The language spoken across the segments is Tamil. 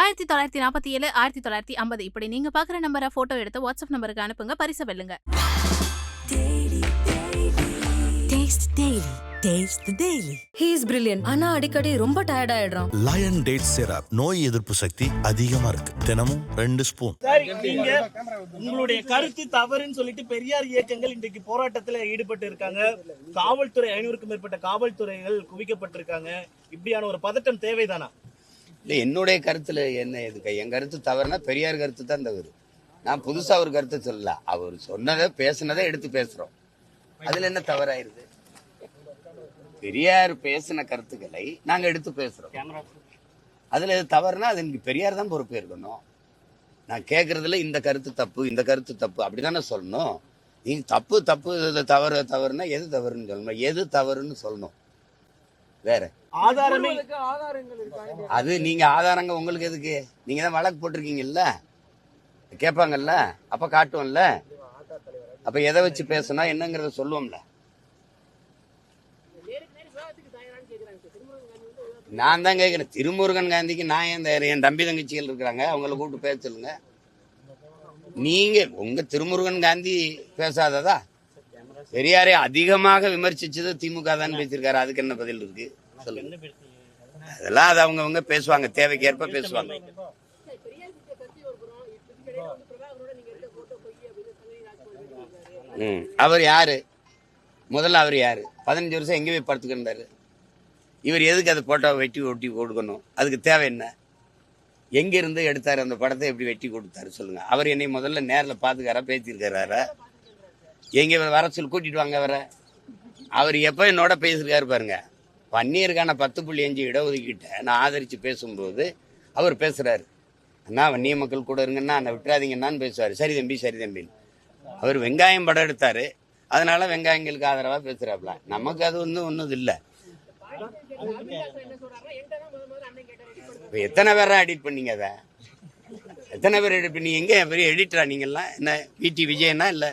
ஆயிரத்தி தொள்ளாயிரத்தி நாற்பத்தி ஏழு ஆயிரத்தி தொள்ளாயிரத்தி ஐம்பது. இப்படி நீங்க பாக்குற நம்பரை போட்டோ எடுத்து வாட்ஸ்அப் நம்பருக்கு அனுப்புங்க பரிசு வெல்லுங்க. ஆனா அடிக்கடி ரொம்ப டயர்ட் ஆயிடுறான். லயன் டேட் சிரப் நோய் எதிர்ப்பு சக்தி அதிகமா இருக்கு. தினமும் ரெண்டு ஸ்பூன் உங்களுடைய கருத்து தவறுன்னு சொல்லிட்டு பெரியார் இயக்கங்கள் இன்றைக்கு போராட்டத்துல ஈடுபட்டு இருக்காங்க. காவல்துறை ஐநூறுக்கும் மேற்பட்ட காவல்துறைகள் குவிக்கப்பட்டிருக்காங்க. இப்படியான ஒரு பதட்டம் தேவைதானா? இல்லை என்னுடைய கருத்துல என்ன எதுக்கு என் கருத்து தவறுனா பெரியார் கருத்து தான் தவறு. நான் புதுசா ஒரு கருத்து சொல்லல. அவர் சொன்னதை பேசுனதை எடுத்து பேசுறோம். அதுல என்ன தவறாயிருது? பெரியார் பேசின கருத்துக்களை நாங்க எடுத்து பேசுறோம். அதுல எது தவறுனா அது எனக்கு பெரியார் தான் பொறுப்பு இருக்கணும். நான் கேட்கறதுல இந்த கருத்து தப்பு இந்த கருத்து தப்பு அப்படிதானே சொல்லணும். நீங்க தப்பு தப்பு தவறு தவறுனா எது தவறுன்னு சொல்லணும்? எது தவறுன்னு சொல்லணும்? வேற. ஆதாரமே அது நீங்க ஆதாரங்க உங்களுக்கு எதுக்கு? நீங்க தான் வழக்கு போட்டிருக்கீங்கல்ல? கேட்பாங்கல்ல? அப்ப காட்டுவோம்ல? அப்ப எதை வச்சு பேசணும் என்னங்கறத சொல்லுவோம்ல. நான் தான் கேட்கிறேன். திருமுருகன் காந்திக்கு நான் ஏன் தயார் என் தம்பி தங்கச்சிகள் இருக்கிறாங்க. அவங்கள கூப்பிட்டு பேச சொல்லுங்க. நீங்க உங்க திருமுருகன் காந்தி பேசாததா? பெரியாரை அதிகமாக விமர்சிச்சது திமுக தான் பேசியிருக்காரு. அதுக்கு என்ன பதில் இருக்கு? சொல்லுங்க அதெல்லாம் அது அவங்கவங்க பேசுவாங்க தேவைக்கேற்ப பேசுவாங்க. ம் அவர் யாரு? முதல்ல அவர் யாரு? பதினஞ்சு வருஷம் எங்க போய் படுத்துக்கிட்டாரு இவர் எதுக்கு அந்த போட்டோவை வெட்டி ஒட்டி கொடுக்கணும் அதுக்கு தேவை என்ன? எங்க இருந்து எடுத்தாரு? அந்த படத்தை எப்படி வெட்டி கொடுத்தாரு? சொல்லுங்க. அவர் என்னை முதல்ல நேர்ல பாத்துக்காரா பேசியிருக்காரா எங்க வர சொல்லி கூட்டிட்டு வாங்க அவரை? அவர் எப்ப என்னோட பேசியிருக்காரு பாருங்க. வன்னியருக்கான பத்து புள்ளி அஞ்சு இடஒதுக்கீட்டை நான் ஆதரித்து பேசும்போது அவர் பேசுகிறாரு அண்ணா வன்னிய மக்கள் கூட இருங்கன்னா அந்த விட்டுறாதீங்கன்னான்னு பேசுவார். சரி தம்பி சரி தம்பின்னு அவர் வெங்காயம் படம் எடுத்தார். அதனால வெங்காயங்களுக்கு ஆதரவாக பேசுகிறாப்புல நமக்கு அது வந்து ஒன்றும் இல்லை. இப்போ எத்தனை பேராக எடிட் பண்ணீங்க அதை? எத்தனை பேர் எடிட் பண்ணி எங்கே பெரிய எடிட்டரா நீங்கள்லாம்? என்ன பிடி விஜயனா இல்லை?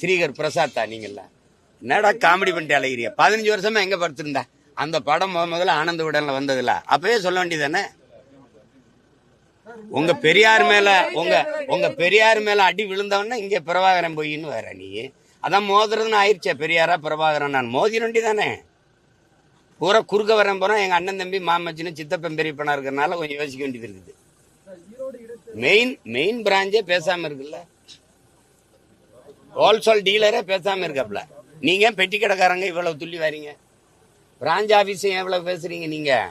ஸ்ரீகர் பிரசாத்தா நீங்கள்லாம்? என்னடா காமெடி பண்ணிட்டு அழகிறியா பதினஞ்சு வருஷமா எங்கே படுத்திருந்தா? அந்த படம் முத முதல்ல ஆனந்த உடல்ல வந்ததுல. அப்பவே சொல்ல வேண்டியதானே உங்க பெரியார் மேல உங்க உங்க பெரியார் மேல அடி விழுந்தவொடனே இங்க பிரபாகரன் போயின்னு வேற நீ. அதான் மோதுறதுன்னு ஆயிடுச்சே பெரியாரா பிரபாகரன் நான். மோதிர வேண்டியதானே? பூரா குறுக்க வரேன் போறோம் எங்க அண்ணன் தம்பி மாமச்சின்னு சித்தப்பன் பெரியப்பனா இருக்கிறனால கொஞ்சம் யோசிக்க வேண்டியது இருக்குது. மெயின் மெயின் பிராஞ்சே பேசாம இருக்குல்ல? ஹோல்சேல் டீலரே பேசாம இருக்காப்ல. நீங்க பெட்டி கடைக்காரங்க இவ்வளவு துள்ளி வரீங்க? பிரான்ச் ஆஃபீஸ் எவ்வளோ பேசுகிறீங்க நீங்கள்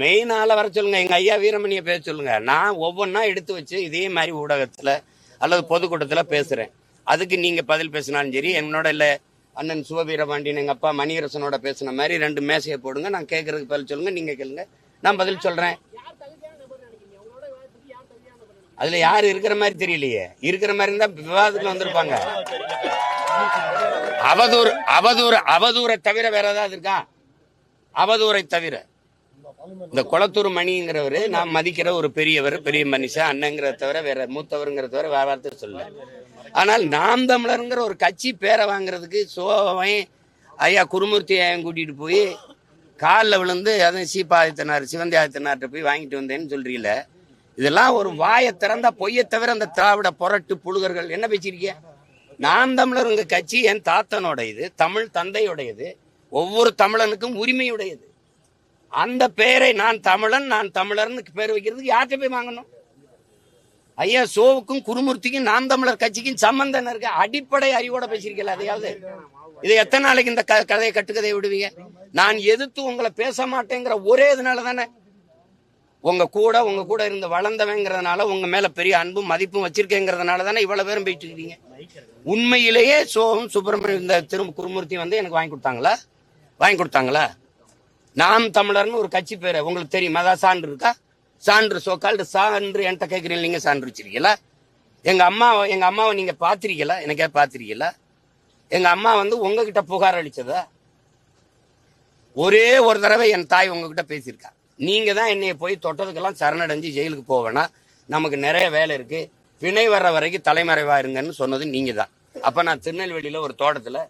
மெயின் ஆளை வர சொல்லுங்க எங்கள் ஐயா வீரமணியை பேச சொல்லுங்க. நான் ஒவ்வொன்றா எடுத்து வச்சு இதே மாதிரி ஊடகத்தில் அல்லது பொதுக்கூட்டத்தில் பேசுகிறேன் அதுக்கு நீங்கள் பதில் பேசினாலும் சரி என்னோட இல்லை அண்ணன் சிவவீரபாண்டியன் எங்கள் அப்பா மணியரசனோட பேசின மாதிரி ரெண்டு மேசையை போடுங்க நான் கேட்குறதுக்கு பதில் சொல்லுங்கள் நீங்கள் கேளுங்க. நான் பதில் சொல்கிறேன் அதில் யார் இருக்கிற மாதிரி தெரியலையே. இருக்கிற மாதிரி இருந்தால் விவாதத்தில் வந்திருப்பாங்க. அவதூறு அவதூறு அவதூறை தவிர வேற ஏதாவது இருக்கா? அவதூரை தவிர. இந்த குளத்தூர் மணிங்கிறவர் நான் மதிக்கிற ஒரு பெரியவர் பெரிய மனுஷன் அண்ணங்கிறத தவிர வேற மூத்தவருங்கிறத தவிர வேற வார்த்தை சொல்ல ஆனால் நாம் தமிழருங்கிற ஒரு கட்சி பேரை வாங்குறதுக்கு சோவன் ஐயா குருமூர்த்தி ஐயன் கூட்டிட்டு போய் காலில் விழுந்து அதுவும் சீப்பாதித்தனார் சிவந்தி ஆதித்தனார்கிட்ட போய் வாங்கிட்டு வந்தேன்னு சொல்றீங்களே. இதெல்லாம் ஒரு வாயை திறந்தா பொய்யை தவிர அந்த திராவிட புரட்டு புழுகர்கள் என்ன பேசியிருக்கீங்க? நான் தமிழருங்க கட்சி என் தாத்தனுடையது இது தமிழ் தந்தையுடையது ஒவ்வொரு தமிழனுக்கும் உரிமையுடையது. அந்த பெயரை நான் தமிழன் நான் தமிழர்னு பேர் வைக்கிறதுக்கு யார்கிட்ட போய் வாங்கணும்? ஐயா சோவுக்கும் குருமூர்த்திக்கும் நாம் தமிழர் கட்சிக்கும் சம்பந்தம் இருக்கு? அடிப்படை அறிவோட பேசியிருக்கல அதையாவது? இது எத்தனை நாளைக்கு இந்த க- கதையை கட்டுக்கதையை விடுவீங்க? நான் எதிர்த்து உங்களை பேச மாட்டேங்கிற ஒரே இதனால தானே உங்க கூட உங்க கூட இருந்து வளர்ந்தவங்கிறதுனால உங்க மேல பெரிய அன்பும் மதிப்பும் வச்சிருக்கேங்கிறதுனால தானே இவ்வளவு பேரும் போயிட்டு இருக்கீங்க? உண்மையிலேயே சோகம் சுப்பிரமணியம் இந்த திரு குருமூர்த்தி வந்து எனக்கு வாங்கி கொடுத்தாங்களா? வாங்கி கொடுத்தாங்களா? நாம் தமிழர்னு ஒரு கட்சி பேர். உங்களுக்கு தெரியுமா. அதான் சான்று இருக்கா? சான்று சோக்கால்டு சான்று. என்கிட்ட கேட்குறீங்க நீங்க சான்று வச்சிருக்கீங்களா? எங்க அம்மா எங்க அம்மாவை நீங்க பார்த்துருக்கீங்களா எனக்கே பார்த்துருக்கீங்களா எங்க அம்மா வந்து உங்ககிட்ட புகார் அளிச்சதா? ஒரே ஒரு தடவை என் தாய் உங்ககிட்ட பேசியிருக்கா. நீங்கள் தான் என்னைய போய் தொட்டதுக்கெல்லாம் சரணடைஞ்சு ஜெயிலுக்கு போவேன்னா நமக்கு நிறைய வேலை இருக்குது வினை வர்ற வரைக்கும் தலைமறைவாக இருங்கன்னு சொன்னது நீங்கள் தான். அப்போ நான் திருநெல்வேலியில் ஒரு தோட்டத்தில்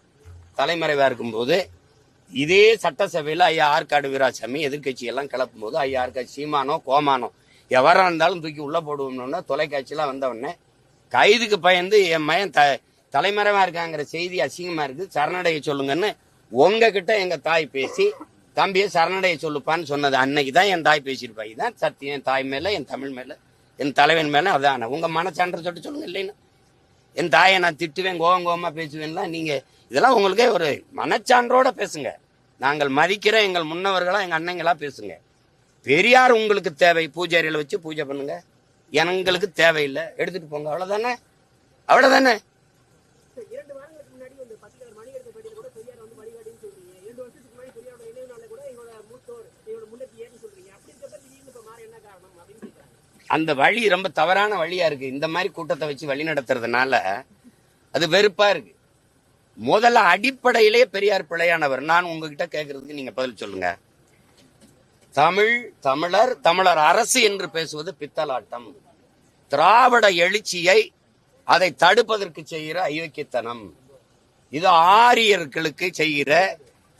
தலைமறைவாக இருக்கும்போது இதே சட்டசபையில் ஐயா ஆற்காடு வீராசாமி எதிர்கட்சியெல்லாம் கிளப்பும் போது ஐயா ஆற்காடு சீமானோ கோமானோ எவராக இருந்தாலும் தூக்கி உள்ளே போடுவோம்னு தொலைக்காட்சியெலாம் வந்தவொடனே கைதுக்கு பயந்து என் மயன் த தலைமறைவாக இருக்காங்கிற செய்தி அசிங்கமாக இருக்குது சரணடைய சொல்லுங்கன்னு உங்ககிட்ட எங்கள் தாய் பேசி தம்பியை சரணடைய சொல்லுப்பான்னு சொன்னது அன்னைக்கு தான் என் தாய் பேசியிருப்பா. இதுதான் சத்தியம் என் தாய் மேலே என் தமிழ் மேலே என் தலைவன் மேலே அதான. உங்க மனச்சான்ற சொல்லிட்டு சொல்லுங்க இல்லைன்னா. என் தாயை நான் திட்டுவேன் கோவம் கோவமாக பேசுவேன்லாம் நீங்கள் இதெல்லாம் உங்களுக்கே ஒரு மனச்சான்றோட பேசுங்க. நாங்கள் மதிக்கிற எங்கள் முன்னவர்களாக எங்கள் அண்ணங்களா பேசுங்க. பெரியார் உங்களுக்கு தேவை பூஜாரியில் வச்சு பூஜை பண்ணுங்க. எங்களுக்கு தேவையில்லை எடுத்துகிட்டு போங்க அவ்வளோதானே அவ்வளோதானே இரண்டு வாரங்களுக்கு முன்னாடி இந்த பத்திரிகை மணி எடுத்த பேட்டியில் கூட பெரியார் வந்து வழிகாட்டின்னு சொல்றீங்க இரண்டு வருஷத்துக்கு முன்னாடி பெரியாரோட நினைவு நாள்ல கூட எங்களோட மூத்தோர் எங்களோட முன்னேற்றியர்னு சொல்றீங்க அப்படி இருக்கப்ப திடீர்னு இப்ப மாற என்ன காரணம் அப்படின்னு கேட்கறாங்க அந்த வழி ரொம்ப தவறான வழியா இருக்கு. இந்த மாதிரி கூட்டத்தை வச்சு வழி நடத்துறதுனால அது வெறுப்பா இருக்கு. முதல்ல அடிப்படையிலே பெரியார் பிழையானவர். நான் உங்ககிட்ட கேட்கறதுக்கு நீங்க பதில் சொல்லுங்க. தமிழ் தமிழர் தமிழர் அரசு என்று பேசுவது பித்தலாட்டம் திராவிட எழுச்சியை அதை தடுப்பதற்கு செய்கிற ஐயோக்கியத்தனம் இது ஆரியர்களுக்கு செய்கிற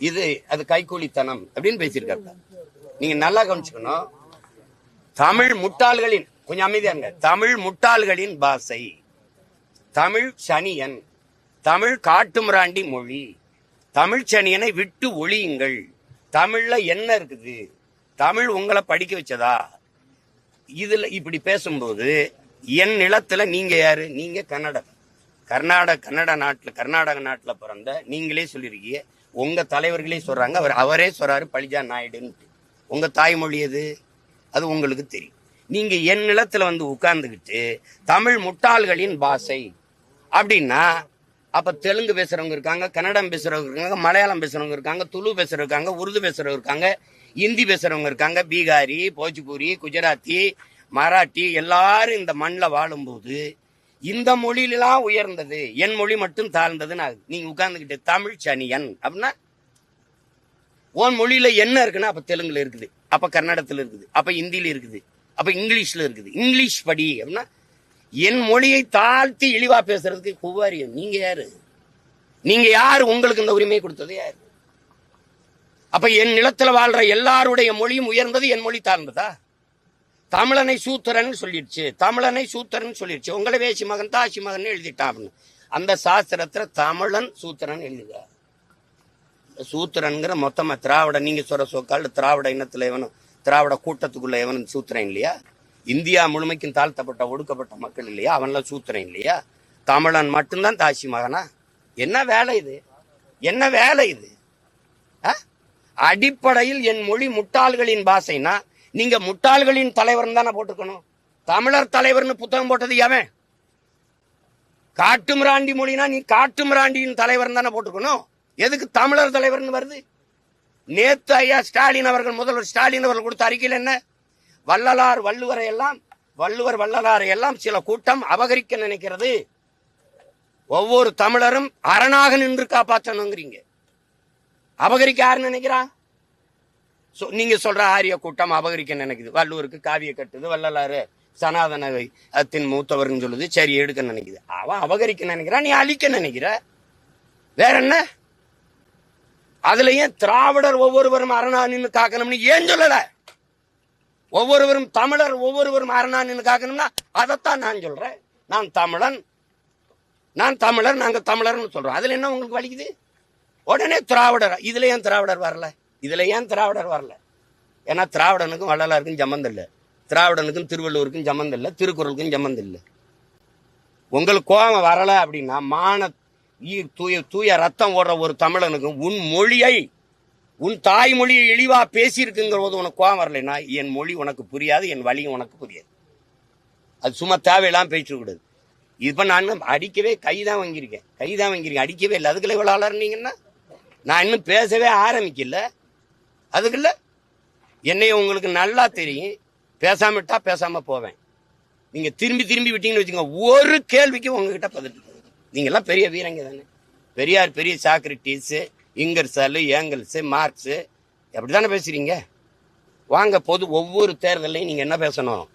இது அது கைக்கூலித்தனம் அப்படின்னு பேசியிருக்காரு நீங்க நல்லா கவனிச்சுக்கணும். தமிழ் முட்டாள்களின் கொஞ்சம் அமைதியாங்க தமிழ் முட்டாள்களின் பாசை தமிழ் சனியன். தமிழ் காட்டுமிராண்டி மொழி. தமிழ் சனியனை விட்டு ஒழியுங்கள். தமிழ்ல என்ன இருக்குது? தமிழ் உங்களை படிக்க வச்சதா? இதுல இப்படி பேசும்போது என் நிலத்துல நீங்க யாரு? நீங்க கன்னடம். கர்நாடக கன்னட நாட்டுல கர்நாடக நாட்டுல பிறந்த நீங்களே சொல்லிருக்கீங்க. உங்க தலைவர்களே சொல்றாங்க. அவர் அவரே சொல்றாரு பழிஜா நாயுடுன்னு உங்க தாய்மொழி எது? அது உங்களுக்கு தெரியும் நீங்க என் நிலத்துல வந்து உட்கார்ந்துக்கிட்டு தமிழ் முட்டாள்களின் பாஷை அப்படின்னா அப்ப தெலுங்கு பேசுறவங்க இருக்காங்க கன்னடம் பேசுறவங்க இருக்காங்க மலையாளம் பேசுறவங்க இருக்காங்க துளு பேசுறவங்க இருக்காங்க உருது பேசுறவங்க இருக்காங்க இந்தி பேசுறவங்க இருக்காங்க பீகாரி போஜ்பூரி குஜராத்தி மராட்டி எல்லாரும் இந்த மண்ணில் வாழும்போது இந்த மொழியிலாம் உயர்ந்தது என் மொழி மட்டும் தாழ்ந்ததுன்னு ஆகுது. நீங்க உட்கார்ந்துகிட்டு தமிழ் சனியன் அப்படின்னா உன் மொழியில என்ன இருக்குன்னா அப்ப தெலுங்குல இருக்குது. அப்ப கர்நாடகத்துல இருக்குது. அப்ப ஹிந்தியில இருக்குது. அப்ப இங்கிலீஷ்ல இருக்குது. இங்கிலீஷ் படி அப்படின்னா என் மொழியை தாழ்த்தி இழிவா பேசுறதுக்கு குவாரியம் நீங்க யாரு? நீங்க யாரு? உங்களுக்கு இந்த உரிமை கொடுத்தது யாரு? அப்ப என் நிலத்துல வாழ்ற எல்லாருடைய மொழியும் உயர்ந்தது என் மொழி தாழ்ந்ததா? தமிழனை சூத்திரன் சொல்லிடுச்சு. தமிழனை சூத்திரன் சொல்லிடுச்சு. உங்களை வேசி மகன் தாசி மகன் எழுதிட்டான் அப்படின்னு. அந்த சாஸ்திரத்துல தமிழன் சூத்திரன் எழுதுகிறார். சூத்திரன்கிற மொத்தமா திராவிட நீங்க சொல்ற சொக்கால் திராவிட இனத்துல எவனும் திராவிட கூட்டத்துக்குள்ள எவனும் சூத்திரன் இல்லையா? இந்தியா முழுமைக்கும் தாழ்த்தப்பட்ட ஒடுக்கப்பட்ட மக்கள் இல்லையா? அவன்லாம் சூத்திரன் இல்லையா? தமிழன் மட்டும்தான் தாசி மகனா? என்ன வேலை இது? என்ன வேலை இது? ஆ? அடிப்படையில் என் மொழி முட்டாள்களின் பாஷைனா? நீங்க முட்டாள்களின் தலைவர் தானே போட்டிருக்கணும். தமிழர் தலைவர்னு புத்தகம் போட்டது எவன்? காட்டுமிராண்டி மொழினா நீ காட்டுமிராண்டியின் தலைவர் தானே போட்டுக்கணும் எதுக்கு தமிழர் தலைவர்னு வருது? நேத்து ஐயா ஸ்டாலின் அவர்கள் முதல்வர் ஸ்டாலின் அவர்கள் கொடுத்த அறிக்கையில் என்ன? வள்ளலார் வள்ளுவரை எல்லாம் வள்ளுவர் வள்ளலாரை எல்லாம் சில கூட்டம் அபகரிக்க நினைக்கிறது. ஒவ்வொரு தமிழரும் அரணாக நின்று காப்பாற்றணுங்கிறீங்க. அபகரிக்க யாரு நினைக்கிறா? நீங்க சொல்ற ஆரிய கூட்டம் அபகரிக்க நினைக்குது. வள்ளுவருக்கு காவிய கட்டுது வள்ளலாறு சனாதன அத்தின் மூத்தவர்னு சொல்லுது சரி எடுக்க நினைக்குது. அவன் அபகரிக்க நினைக்கிறான் நீ அழிக்க நினைக்கிற. வேற என்ன? அதுல ஏன் திராவிடர் ஒவ்வொருவரும் அரணா நின்று காக்கணும்னு ஏன் சொல்லல? ஒவ்வொருவரும் தமிழர் ஒவ்வொருவரும் அரணா நின்று காக்கணும்னா அதைத்தான் நான் சொல்றேன். நான் தமிழன். நான் தமிழர் நாங்க தமிழர்னு சொல்றோம். அதுல என்ன உங்களுக்கு வலிக்குது? உடனே திராவிடர் இதுல ஏன் திராவிடர் வரல? இதுல ஏன் திராவிடர் வரல? ஏன்னா திராவிடனுக்கும் வள்ளலாருக்கும் சம்மந்தம் இல்லை. திராவிடனுக்கும் திருவள்ளுவருக்கும் சம்மந்தம் இல்லை திருக்குறளுக்கும் சம்மந்தம் இல்லை. உங்களுக்கு கோபம் வரல அப்படின்னா மான தூய தூய ரத்தம் ஓடுற ஒரு தமிழனுக்கும் உன் மொழியை உன் தாய்மொழியை இழிவா பேசியிருக்குங்கிற போது உனக்கு கோவம் வரலைன்னா என் மொழி உனக்கு புரியாது என் வழியும் உனக்கு புரியாது. அது சும்மா தேவையெல்லாம் பேசிட இப்போ நான் அடிக்கவே கைதான் வாங்கியிருக்கேன். கைதான் வாங்கியிருக்கேன். அடிக்கவே இல்லை. அதுக்குள்ள இவ்வளோ அலர்னீங்கன்னா நான் இன்னும் பேசவே ஆரம்பிக்கல. அதுக்குள்ள என்னைய உங்களுக்கு நல்லா தெரியும். பேசாம பேசாமல் போவேன். நீங்கள் திரும்பி திரும்பி விட்டீங்கன்னு வச்சுக்கோங்க. ஒரு கேள்விக்கு உங்ககிட்ட பதில் நீங்கள்லாம் பெரிய வீரங்க தானே. பெரியார் பெரிய சாக்ரட்டிஸ் இங்கர்சாலு மார்க்ஸு மார்க்ஸ். அப்படித்தானே பேசுகிறீங்க வாங்க பொது ஒவ்வொரு தேர்தலையும் நீங்கள் என்ன பேசணும்?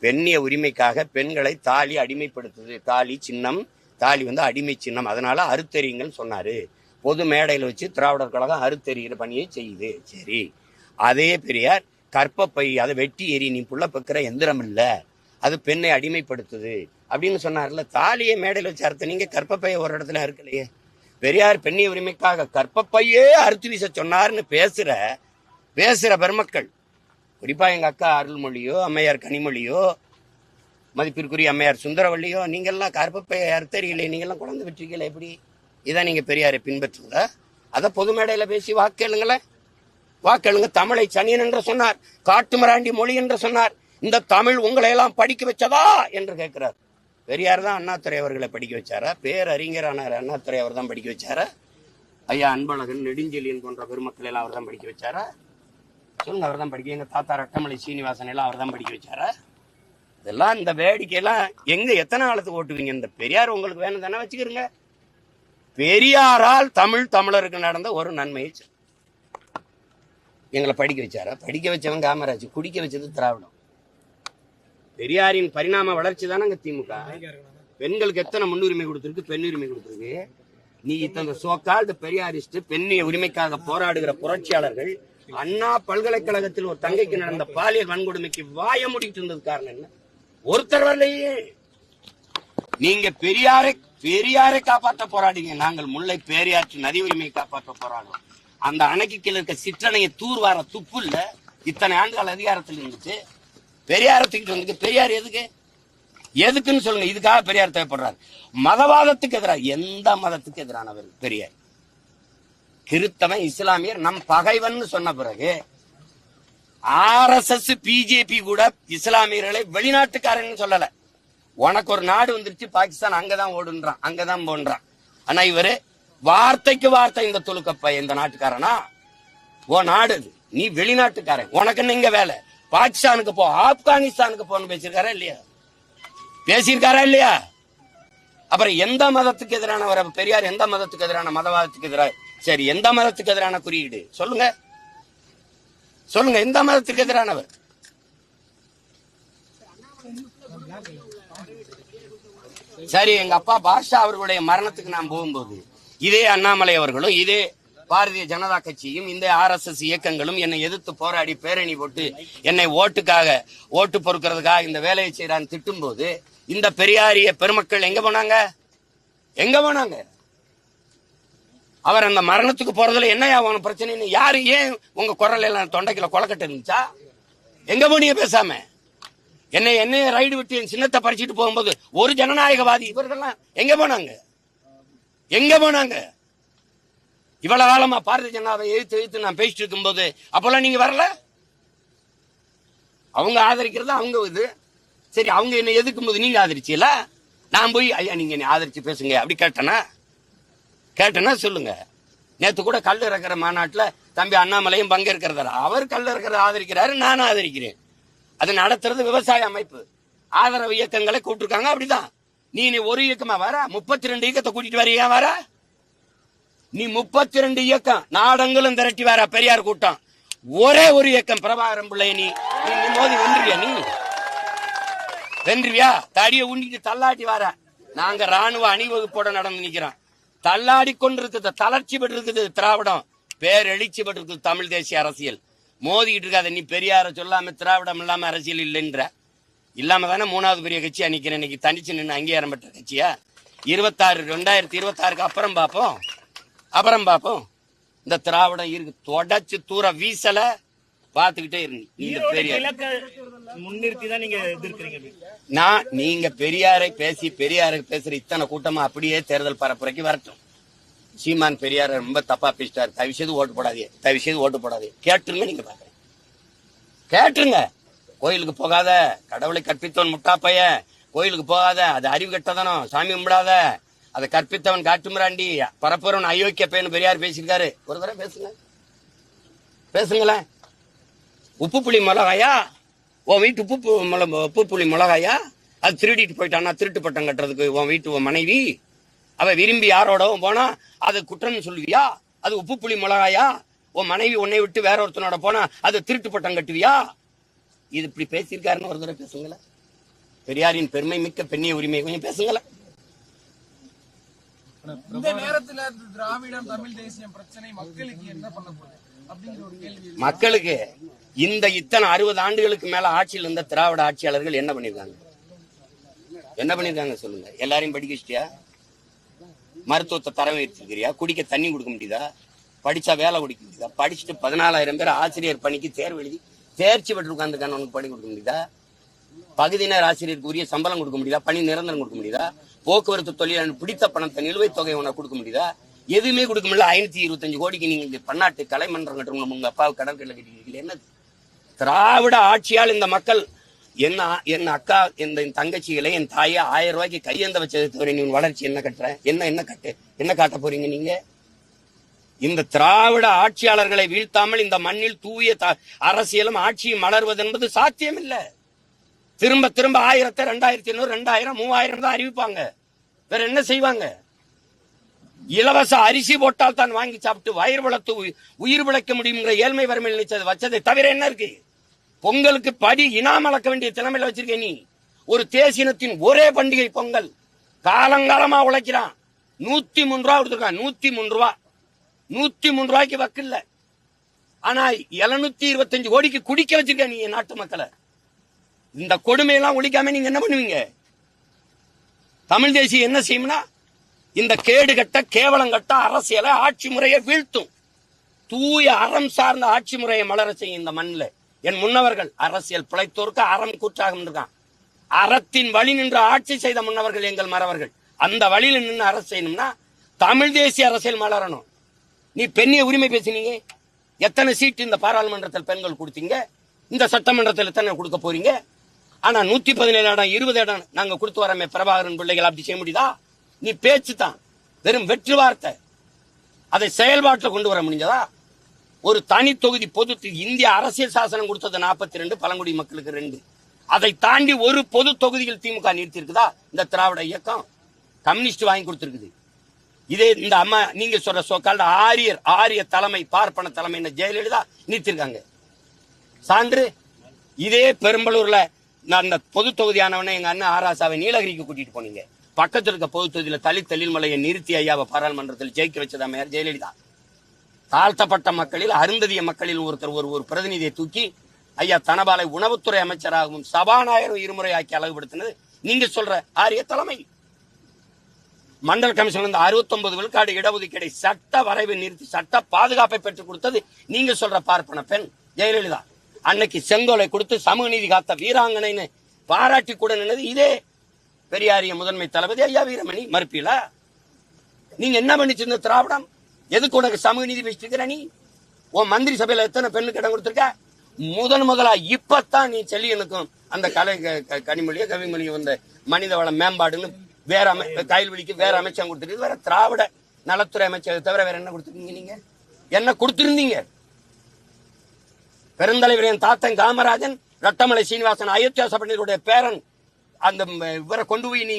பெண்ணிய உரிமைக்காக பெண்களை தாலி அடிமைப்படுத்துது. தாலி சின்னம் தாலி வந்து அடிமை சின்னம். அதனால அறுத்தறிங்கன்னு சொன்னார். பொது மேடையில் வச்சு திராவிடர் கழகம் அறுத்தறிகிற பணியை செய்யுது. சரி. அதே பெரியார் கற்பப்பை அதை வெட்டி எறி நீ புள்ள பக்கிற எந்திரம் இல்லை. அது பெண்ணை அடிமைப்படுத்துது. அப்படின்னு சொன்னார்ல தாலியை மேடையில் வச்சு அறுத்து நீங்க கற்பப்பையை ஒரு இடத்துல இருக்கலையே பெரியார் பெண்ணிய உரிமைக்காக கற்பப்பையே அறுத்து வீச சொன்னார்னு பேசுற பேசுற பெருமக்கள். குறிப்பா எங்க அக்கா அருள்மொழியோ அம்மையார் கனிமொழியோ மதிப்பிற்குரிய அம்மையார் சுந்தரவள்ளியோ நீங்கள்லாம் கற்பப்பையை அறுத்தறியலை நீங்கள்லாம் குழந்தை பெற்றிருக்கீங்களே எப்படி? இதான் நீங்க பெரியாரை பின்பற்றுங்க. அதை பொது மேடையில் பேசி வாக்கேளுங்களேன். வாக்கெழுங்க தமிழை சனியன் என்று சொன்னார் காட்டுமராண்டி மொழி என்று சொன்னார். இந்த தமிழ் உங்களை எல்லாம் படிக்க வச்சதா என்று கேட்கிறார். பெரியார் தான் அண்ணாத்துறை அவர்களை படிக்க வச்சாரா? பேரறிஞரான அண்ணாத்துறை அவர் தான் படிக்க வச்சாரா? ஐயா அன்பழகன் நெடுஞ்செழியன் போன்ற பெருமக்கள் எல்லாம் அவர் தான் படிக்க வச்சாரா? சொல்லுங்க அவர் தான் படிக்க எங்கள் தாத்தா ரட்டமலை சீனிவாசன் எல்லாம் அவர் தான் படிக்க வச்சாரா? இதெல்லாம் இந்த வேடிக்கையெல்லாம் எங்க எத்தனை காலத்துக்கு ஓட்டுவீங்க? இந்த பெரியார் உங்களுக்கு வேணும் தானே வச்சுக்கிறீங்க பெரியாரால் தமிழ் தமிழருக்கு நடந்த ஒரு நன்மையை எங்களை படிக்க வச்சாரா? படிக்க வச்சவன் காமராஜ் குடிக்க வச்சது திராவிடம். பெரியாரின் பரிணாம வளர்ச்சி தானங்க திமுக. பெண்களுக்கு எத்தனை முன்னுரிமை கொடுத்திருக்கு? பெண் உரிமை கொடுத்திருக்கு. நீ இத்தனை சோக்கால்டு பெரியாரிஸ்ட் பெண்ணிய உரிமைக்காக போராடுகிற புரட்சியாளர்கள் அண்ணா பல்கலைக்கழகத்தில் ஒரு தங்கைக்கு நடந்த பாலியல் வன்கொடுமைக்கு வாய முடிட்டு இருந்தது காரணம் என்ன? ஒருத்தர் வரலையே. நீங்க பெரியாரை பெரியாரை காப்பாற்ற போராடுங்க. நாங்கள் முல்லை பேரியாற்று நதி உரிமையை காப்பாற்ற போராடுறோம். அந்த அணைக்கு கீழே இருக்க சிற்றணையை தூர்வார துப்பு இல்ல. இத்தனை ஆண்டுகள் அதிகாரத்தில் இருந்துச்சு. பெரியாரத்துக்கிட்டு வந்து பெரியார் எதுக்கு? எதுக்குன்னு சொல்லுங்க. இதுக்காக பெரியார் தேவைப்படுறாரு. மதவாதத்துக்கு எதிராக எந்த மதத்துக்கு எதிரானவர் பெரியார். கிறித்தவன் இஸ்லாமியர் நம் பகைவன் சொன்ன பிறகு ஆர்எஸ்எஸ் பிஜேபி கூட இஸ்லாமியர்களை வெளிநாட்டுக்காரன்னு சொல்லல. உனக்கு ஒரு நாடு வந்துருச்சு பாகிஸ்தான் அங்கதான் ஓடுன்றான் அங்கதான் போன்றான். ஆனா இவரு வார்த்தைக்கு வார்த்தை இந்த துலுக்கப்ப இந்த நாட்டுக்காரனா? ஓ நாடு இது. நீ வெளிநாட்டுக்காரன். உனக்குன்னு இங்க வேலை. பாகிஸ்தானுக்கு போ ஆப்கானிஸ்தானுக்கு போன்னு பேசியிருக்காரா இல்லையா? பேசியிருக்காரா இல்லையா? அப்புறம் எந்த மதத்துக்கு எதிரானவர்? பெரியார் எந்த மதத்துக்கு எதிரான மதவாதத்துக்கு எதிராக? சரி எந்த மதத்துக்கு எதிரான குறியீடு? சொல்லுங்க. சொல்லுங்க எந்த மதத்துக்கு எதிரானவர்? சரி எங்க அப்பா பாஷா அவர்களுடைய மரணத்துக்கு நான் போகும்போது இதே அண்ணாமலை அவர்களும் இதே பாரதிய ஜனதா கட்சியும் இந்த ஆர்எஸ்எஸ் இயக்கங்களும் என்னை எதிர்த்து போராடி பேரணி போட்டு என்னை ஓட்டுக்காக ஓட்டு பொறுக்கிறதுக்காக இந்த வேலையை செய்யறான்னு திட்டும்போது இந்த பெரியாரிய பெருமக்கள் எங்க போனாங்க? எங்க போனாங்க? அவர் அந்த மரணத்துக்கு போறதுல என்னையா உனக்கு பிரச்சனைன்னு யாரு ஏன் உங்க குரல் எல்லாம் தொண்டைக்குள்ள கொலக்கட்டு இருந்துச்சா? எங்க போனீங்க பேசாம? என்னை என்னைய ரைடு விட்டு என் சின்னத்தை பறிச்சுட்டு போகும்போது ஒரு ஜனநாயகவாதி இவர்கள்லாம் எங்க போனாங்க? எங்க போனாங்க? இவ்வளவு காலமா பாரதிய ஜனதாவை எழுத்து எழுத்து நான் பேசிட்டு இருக்கும்போது அப்போல்லாம் நீங்க வரல? அவங்க ஆதரிக்கிறது? அவங்க இது. சரி அவங்க என்ன எதுக்கும் போது நீங்க ஆதரிச்சீல நான் போய் ஐயா நீங்க என்னை ஆதரிச்சு பேசுங்க. அப்படி கேட்டனா? கேட்டனா? சொல்லுங்க. நேத்து கூட கல் இறக்குற மாநாட்டில் தம்பி அண்ணாமலையும் பங்கேற்கிறதாரா அவர் கல் இறக்கிறத ஆதரிக்கிறாரு நானும் ஆதரிக்கிறேன். அது நடத்துறது விவசாய அமைப்பு. ஆதரவு இயக்கங்களை கூப்பிட்டுருக்காங்க அப்படிதான். நீ ஒரு இயக்கமா வர? முப்பத்தி ரெண்டு இயக்கத்தை கூட்டிட்டு வரியா வர? நீ முப்பத்தி ரெண்டு இயக்கம் நாடங்களும் திரட்டி வர பெரியார் கூட்டம். ஒரே ஒரு இயக்கம் பிரபாகரம் பிள்ளை நீ. நீ மோதி வென்றியா நீ? வென்றியா தடிய உண்டிட்டு தள்ளாட்டி வர. நாங்க ராணுவ அணிவகுப்போட நடந்து நிக்கிறோம். தள்ளாடி கொண்டிருக்கிறது தளர்ச்சி பெற்றிருக்குது திராவிடம். பேரெழுச்சி பெற்றிருக்குது தமிழ் தேசிய அரசியல். மோதிக்கிட்டு இருக்காத நீ பெரியார சொல்லாம திராவிடம் இல்லாம அரசியல் இல்லைன்ற. இல்லாம தானே மூணாவது பெரிய கட்சியா நிக்கிறேன் இன்னைக்கு. தனிச்சு நின்று அங்கீகாரம் பெற்ற கட்சியா? இருபத்தாறு ரெண்டாயிரத்தி இருபத்தாறுக்கு அப்புறம் பார்ப்போம் அப்புறம் பார்ப்போம். இந்த திராவிடம் இருக்கு தொடச்சு தூர வீசல பார்த்துக்கிட்டே இருங்க பெரியார் முன்னிறுத்தி தான் நீங்க எதிர்க்கிறீங்க. நான் நீங்க பெரியாரை பேசி பெரியாருக்கு பேசுற இத்தனை கூட்டமா அப்படியே தேர்தல் பரப்புரைக்கு வரட்டும். சீமான் பெரியார ரொம்ப தப்பா பேசிட்டாரு. தயவு செய்து ஓட்டு போடாதே தயவு செய்து ஓட்டு போடாதே கேட்டுருங்க நீங்க பாக்குறேன் கேட்டுருங்க. கோயிலுக்கு போகாத கடவுளை கற்பித்தவன் முட்டா பையன் கோயிலுக்கு போகாத அது அறிவு கெட்டதனம். சாமி கும்பிடாத அதை கற்பித்தவன் காட்டுமிராண்டி. பரப்புறவன் அயோக்கிய பையன் பெரியார் பேசியிருக்காரு. ஒரு தடவை பேசுங்க. பேசுங்களேன். உப்பு புளி மிளகாயா? உன் வீட்டு உப்பு பு- உப்பு புளி மிளகாயா? அது திருடிட்டு போயிட்டானா திருட்டு பட்டம் கட்டுறதுக்கு உன் வீட்டு உன் மனைவி. அவ விரும்பி யாரோடவும் போனா அது குற்றம்னு சொல்லுவியா? அது உப்பு புளி மிளகாயா? உன் மனைவி உன்னை விட்டு வேற ஒருத்தனோட போனா அது திருட்டு பட்டம் கட்டுவியா? இது இப்படி பேசியிருக்காருன்னு ஒரு தடவை பேசுங்களேன். பெரியாரின் பெருமை மிக்க பெண்ணிய உரிமை. கொஞ்சம் பேசுங்களேன். இந்த நேரத்துல இந்த திராவிடம் தமிழ் தேசியம் பிரச்சனை மக்களுக்கு என்ன பண்ண போகுது மக்களுக்கு இந்த இத்தனை அறுபது ஆண்டுகளுக்கு மேல ஆட்சியில் இருந்த திராவிட ஆட்சியாளர்கள் என்ன பண்ணிருக்காங்க? என்ன பண்ணிருக்காங்க சொல்லுங்க. எல்லாரையும் படிக்க வச்சிட்டியா மருத்துவத்தை தரம் வைத்திருக்கிறியா குடிக்க தண்ணி கொடுக்க முடியுதா? படிச்சா வேலை கொடுக்க முடியுதா? படிச்சுட்டு பதினாலாயிரம் பேர் ஆசிரியர் பணிக்கு தேர்வு எழுதி தேர்ச்சி பெற்று உட்காந்துருக்கான உனக்கு பணி கொடுக்க முடியுதா? பகுதி நேர ஆசிரியருக்கு உரிய சம்பளம் கொடுக்க முடியுதா? பணி நிரந்தரம் கொடுக்க முடியுதா? போக்குவரத்து தொழிலாளர் பிடித்த பணத்தை நிலுவைத் தொகை உனக்கு கொடுக்க முடியுதா? எதுவுமே கொடுக்க முடியல. ஐநூத்தி இருபத்தஞ்சு கோடிக்கு நீங்க இந்த பன்னாட்டு கலைமன்றம் கட்டுறோம் உங்க அப்பா கடற்கரை கட்டிக்கிறீங்க என்னது? திராவிட ஆட்சியால் இந்த மக்கள் என்ன என் அக்கா இந்த என் தங்கச்சிகளை என் தாயை ஆயிரம் ரூபாய்க்கு கையெந்த வச்சதை தவிர நீ வளர்ச்சி என்ன கட்டுற? என்ன என்ன கட்டு? என்ன காட்ட போறீங்க நீங்க? இந்த திராவிட ஆட்சியாளர்களை வீழ்த்தாமல் இந்த மண்ணில் தூய த- அரசியலும் ஆட்சியும் மலர்வது என்பது சாத்தியம் இல்லை திரும்ப திரும்ப ஆயிரத்தை ரெண்டாயிரத்தி ஐநூறு ரெண்டாயிரம் மூவாயிரம் தான் அறிவிப்பாங்க. வேற என்ன செய்வாங்க? இலவச அரிசி போட்டால் தான் வாங்கி சாப்பிட்டு வயிறு வளர்த்து உயிர் பிழைக்க முடியுங்கிற ஏழ்மை வறுமையில் நினைச்சது வச்சதை தவிர என்ன இருக்கு? பொங்கலுக்கு படி இனாம் அளக்க வேண்டிய திறமையில வச்சிருக்க நீ. ஒரு தேசினத்தின் ஒரே பண்டிகை பொங்கல். காலங்காலமா உழைக்கிறான். நூத்தி மூணு ரூபா கொடுத்துருக்கான். நூத்தி மூணு ரூபா. நூத்தி மூணு ரூபாய்க்கு வக்கில்ல ஆனா எழுநூத்தி இருபத்தஞ்சு கோடிக்கு குடிக்க வச்சிருக்க நீ என் நாட்டு மக்களை. இந்த கொடுமையெல்லாம் ஒழிக்காம நீங்க என்ன பண்ணுவீங்க? தமிழ் தேசியம் என்ன செய்யும்னா இந்த கேடு கட்ட கேவலம் கட்ட அரசியலை ஆட்சி முறையை வீழ்த்தும். தூய அறம் சார்ந்த ஆட்சி முறையை மலர செய்யும் இந்த மண்ணில். என் முன்னவர்கள் அரசியல் பிழைத்தோருக்கு அறம் கூற்றாக இருக்கான் அறத்தின் வழி நின்று ஆட்சி செய்த முன்னவர்கள் எங்கள் மறவர்கள். அந்த வழியில் நின்று அரசு செய்யணும்னா தமிழ் தேசிய அரசியல் மலரணும். நீ பெண்ணிய உரிமை பேசினீங்க. எத்தனை சீட்டு இந்த பாராளுமன்றத்தில் பெண்கள் கொடுத்தீங்க? இந்த சட்டமன்றத்தில் எத்தனை கொடுக்க போறீங்க? ஆனா நூத்தி பதினேழு இடம் இருபது இடம் நாங்க கொடுத்து வரமே பிரபாகரன் பிள்ளைகள் அப்படி செய்ய முடியுதா? நீ பேச்சு தான் வெறும் வெற்று வார்த்தை. அதை செயல்பாட்டில் கொண்டு வர முடிஞ்சதா? ஒரு தனி தொகுதி பொது இந்திய அரசியல் சாசனம் கொடுத்தது நாற்பத்தி ரெண்டு பழங்குடி மக்களுக்கு ரெண்டு. அதை தாண்டி ஒரு பொது தொகுதியில் திமுக நிறுத்தியிருக்குதா இந்த திராவிட இயக்கம் கம்யூனிஸ்ட் வாங்கி கொடுத்திருக்குது. இதே இந்த அம்மா நீங்க சொல்ற சோக்கால் ஆரியர் ஆரிய தலைமை பார்ப்பன தலைமை ஜெயலலிதா நிறுத்திருக்காங்க சான்று இதே பெரும்பலூர்ல நான் அந்த பொது தொகுதியானவனே எங்க அண்ணன் ஆராசாவை நீலகிரிக்கு கூட்டிட்டு போனீங்க. பக்கத்துல இருக்க பொது தொகுதியில தலித் தெளிமலையை நிறுத்தி ஐயாவை பாராளுமன்றத்தில் ஜெயிக்க வச்சதா மேயர் ஜெயலலிதா? தாழ்த்தப்பட்ட மக்களில் அருந்ததிய மக்களில் ஒருத்தர் ஒரு ஒரு பிரதிநிதியை தூக்கி ஐயா தனபாலை உணவுத்துறை அமைச்சராகவும் சபாநாயகர் இருமுறை ஆக்கி அழகுபடுத்தினது. நீங்க சொல்ற ஆரிய தலைமை. மண்டல் கமிஷன் வந்து 69 விழுக்காடு இடஒதுக்கீடை சட்ட வரைவை நிறுத்தி சட்ட பாதுகாப்பை பெற்றுக் கொடுத்தது நீங்க சொல்ற பார்ப்பன பெண் ஜெயலலிதா. அன்னைக்கு செங்கோலை கொடுத்து சமூக நீதி காத்த வீராங்கனைன்னு பாராட்டி கூட நின்னது இதே பெரியாரிய முதன்மை தளபதி ஐயா வீரமணி. மறுப்பீலா நீங்க என்ன பண்ணிச்சிருந்த திராவிடம்? எதுக்கு உனக்கு சமூக நீதி வச்சிருக்கிற நீ? உன் மந்திரி சபையில எத்தனை பெண்ணுக்கு இடம் கொடுத்துருக்க? முதன் முதலா இப்பத்தான் நீ செல்லியனுக்கும் அந்த கலை க- க- கனிமொழியோ கவிமொழியோ வந்த மனித வள மேம்பாடுன்னு வேற அமை கைல்வெளிக்கு வேற அமைச்சகம் கொடுத்துருக்கு வேற திராவிட நலத்துறை அமைச்சரை தவிர வேற என்ன கொடுத்துருக்கீங்க நீங்க? என்ன கொடுத்துருந்தீங்க? பெருந்தலைவர் என் தாத்தன் காமராஜன் ரட்டமலை சீனிவாசன் அயோத்தியா சபையினுடைய பேரன் அந்த இவரை கொண்டு போய் நீ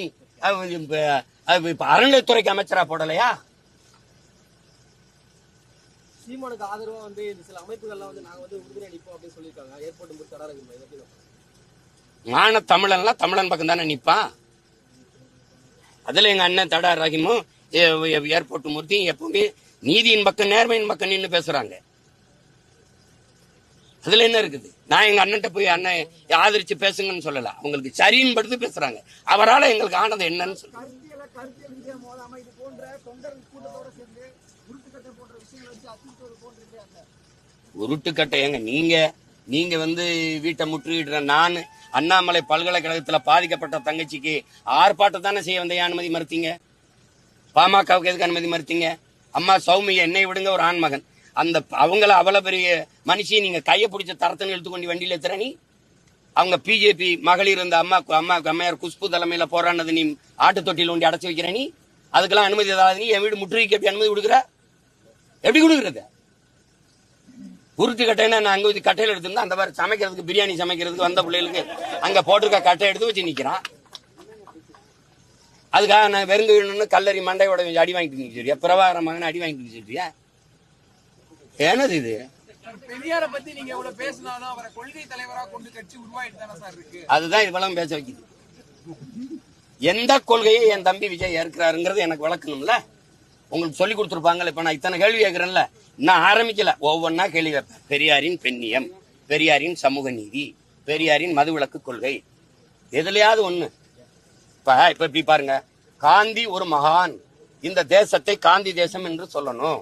அறநிலையத்துறைக்கு அமைச்சரா போடலையா? சீமானுக்கு ஆதரவா வந்து சில அமைப்புகள்லாம் வந்து நாங்க வந்து உறுதுணை அளிப்போம் அப்படின்னு சொல்லியிருக்காங்க. ஏர்போர்ட் முடிச்சு மான தமிழன்லாம் தமிழன் பக்கம் தானே நிப்பான் அதுல எங்க அண்ணன் தடா ரஹிமும் ஏர்போர்ட் மூர்த்தியும் எப்பவுமே நீதியின் பக்கம் நேர்மையின் பக்கம் நின்னு பேசுறாங்க. அதுல என்ன இருக்குது? நான் எங்க அண்ணன்ட்ட போய் அண்ணன் ஆதரிச்சு பேசுங்கன்னு சொல்லல. அவங்களுக்கு சரின்னு படுத்து பேசுறாங்க. அவரால எங்களுக்கு ஆனது என்னன்னு சொல்லுங்க. உருட்டுக்கட்டை ஏங்க நீங்க நீங்க வந்து வீட்டை முற்றுகிடுற நான் அண்ணாமலை பல்கலைக்கழகத்துல பாதிக்கப்பட்ட தங்கச்சிக்கு ஆர்ப்பாட்டம் தானே செய்ய வந்த அனுமதி மறுத்தீங்க? பாமகவுக்கு எதுக்கு அனுமதி மறுத்தீங்க? அம்மா சௌமிய என்னை விடுங்க ஒரு ஆண்மகன். அந்த அவங்கள அவ்வளோ பெரிய மனுஷி நீங்கள் கையை பிடிச்ச தரத்தனை இழுத்து கொண்டு வண்டியில் ஏத்துற நீ? அவங்க பிஜேபி மகளிர் இந்த அம்மா அம்மா அம்மையார் குஷ்பு தலைமையில் போராடினது நீ ஆட்டு தொட்டியில் ஒண்டி அடைச்சி வைக்கிற நீ? அதுக்கெல்லாம் அனுமதி ஏதாவது நீ. என் வீடு முற்றுகைக்கு எப்படி அனுமதி கொடுக்குற? எப்படி கொடுக்குறது? உருட்டு கட்டைன்னா நான் அங்கே வந்து கட்டையில எடுத்திருந்தா அந்த மாதிரி சமைக்கிறதுக்கு பிரியாணி சமைக்கிறதுக்கு வந்த பிள்ளைகளுக்கு அங்கே போட்டிருக்க கட்டை எடுத்து வச்சு நிற்கிறான் அதுக்காக நான் வெறுங்க வேணும்னு கல்லறி மண்டையோட அடி வாங்கிட்டு நிற்கிறேன் பிரபாகர மகன் அடி வாங்கிட்டு நிற்கிறியா என்னது இது? பெரியார பத்தி நீங்க எவ்வளவு பேசினாலும் அவரை கொள்கை தலைவரா கொண்டு கட்சி உருவாயிட்டு தானே சார் இருக்கு. அதுதான் இவ்வளவு பேச வைக்குது. எந்த கொள்கையை என் தம்பி விஜய் ஏற்கிறாருங்கிறது எனக்கு விளக்கணும்ல? உங்களுக்கு சொல்லி கொடுத்துருப்பாங்கல்ல இப்ப நான் இத்தனை கேள்வி கேட்கறேன்ல. நான் ஆரம்பிக்கல. ஒவ்வொன்றா கேள்வி கேட்பேன். பெரியாரின் பெண்ணியம் பெரியாரின் சமூக நீதி பெரியாரின் மதுவிலக்கு கொள்கை. எதுலயாவது ஒண்ணு. இப்ப இப்ப இப்படி பாருங்க. காந்தி ஒரு மகான். இந்த தேசத்தை காந்தி தேசம் என்று சொல்லணும்.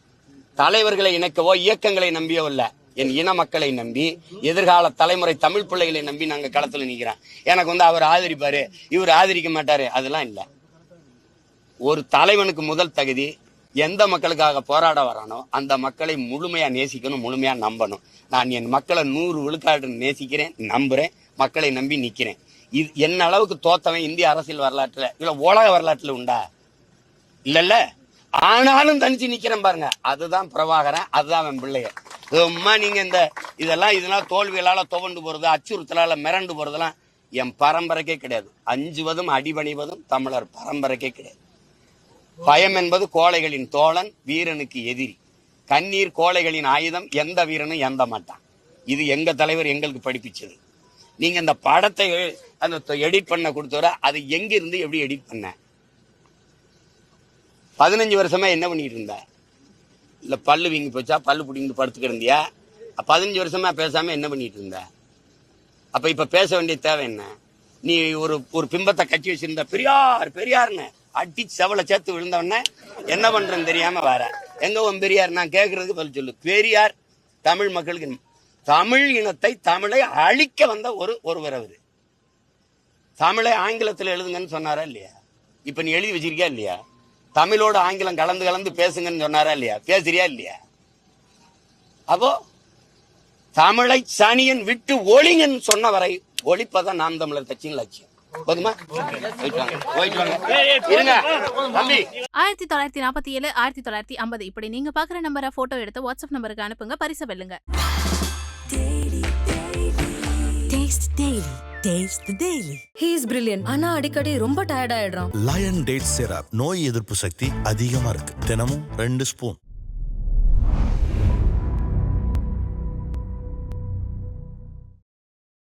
தலைவர்களை இணைக்கவோ இயக்கங்களை நம்பியோ இல்ல. என் இன மக்களை நம்பி எதிர்கால தலைமுறை தமிழ் பிள்ளைகளை நம்பி நாங்க களத்துல நிக்கிறோம். எனக்கு வந்து அவர் ஆதரிப்பாரு. இவர் ஆதரிக்க மாட்டாரு. அதெல்லாம் இல்ல. ஒரு தலைவனுக்கு முதல் தகுதி எந்த மக்களுக்காக போராட வரானோ அந்த மக்களை முழுமையா நேசிக்கணும் முழுமையா நம்பணும். நான் என் மக்களை நூறு விழுக்காடு நேசிக்கிறேன் நம்புறேன் மக்களை நம்பி நிக்கிறேன். இது என்ன அளவுக்கு தோத்தவன் இந்திய அரசியல் வரலாற்றுல இல்ல உலக வரலாற்றுல உண்டா? இல்லல்ல. ஆனாலும் தனிச்சு நிக்கிறேன் பாருங்க. அதுதான் பிரபாகரன் அதுதான் அவன் பிள்ளைய. சும்மா நீங்க இந்த இதெல்லாம் இதெல்லாம் தோல்விகளால துவண்டு போறது அச்சுறுத்தலால மிரண்டு போறதெல்லாம் என் பரம்பரைக்கே கிடையாது. அஞ்சுவதும் அடிபணிவதும் தமிழர் பரம்பரைக்கே கிடையாது. பயம் என்பது கோழைகளின் தோழன் வீரனுக்கு எதிரி. கண்ணீர் கோழைகளின் ஆயுதம் எந்த வீரனும் எந்த மாட்டான். இது எங்க தலைவர் எங்களுக்கு படிப்பிச்சது. நீங்க இந்த படத்தை அந்த எடிட் பண்ண கொடுத்தவர அது எங்கிருந்து எப்படி எடிட் பண்ண? பதினஞ்சு வருஷமா என்ன பண்ணிட்டு இருந்த? இல்ல பல்லு வீங்கி போச்சா? பல்லு பிடிங்கிட்டு படுத்து கிடந்தியா பதினஞ்சு வருஷமா பேசாம என்ன பண்ணிட்டு இருந்த? அப்ப இப்ப பேச வேண்டிய தேவை என்ன? நீ ஒரு ஒரு பிம்பத்தை கட்சி வச்சிருந்த பெரியார் பெரியார்னு அடி செவலை சேர்த்து விழுந்தவொடனே என்ன பண்றேன்னு தெரியாம வர. எங்க உன் பெரியார்? நான் கேட்கறதுக்கு பதில் சொல்லு. பெரியார் தமிழ் மக்களுக்கு தமிழ் இனத்தை தமிழை அழிக்க வந்த ஒரு ஒருவர் அவரு. தமிழை ஆங்கிலத்தில் எழுதுங்கன்னு சொன்னாரா இல்லையா? இப்ப நீ எழுதி வச்சிருக்கியா இல்லையா? தமிழோட ஆங்கிலம் கலந்து கலந்து பேசுங்கன்னு சொன்னாரா இல்லையா? பேசுறியா இல்லையா? அப்போ தமிழை சனியன் விட்டு ஒளிங்கன்னு சொன்ன வரை ஒழிப்பதான் நாம் தமிழர் கட்சியின் லட்சியம். ஆயிரத்தி தொள்ளாயிரத்தி நாற்பத்தி ஏழு ஆயிரத்தி தொள்ளாயிரத்தி ஐம்பது. இப்படி நீங்க பாக்குற நம்பரை போட்டோ எடுத்து வாட்ஸ்அப் நம்பருக்கு அனுப்புங்க பரிசு வெல்லுங்க. Daily. Taste the Daily. He is brilliant ஆனா அடிக்கடி ரொம்ப டயர்ட் ஆயிடுறான் லயன் டேட் சிரப் நோய் எதிர்ப்பு சக்தி அதிகமா இருக்கு தினமும் ரெண்டு ஸ்பூன்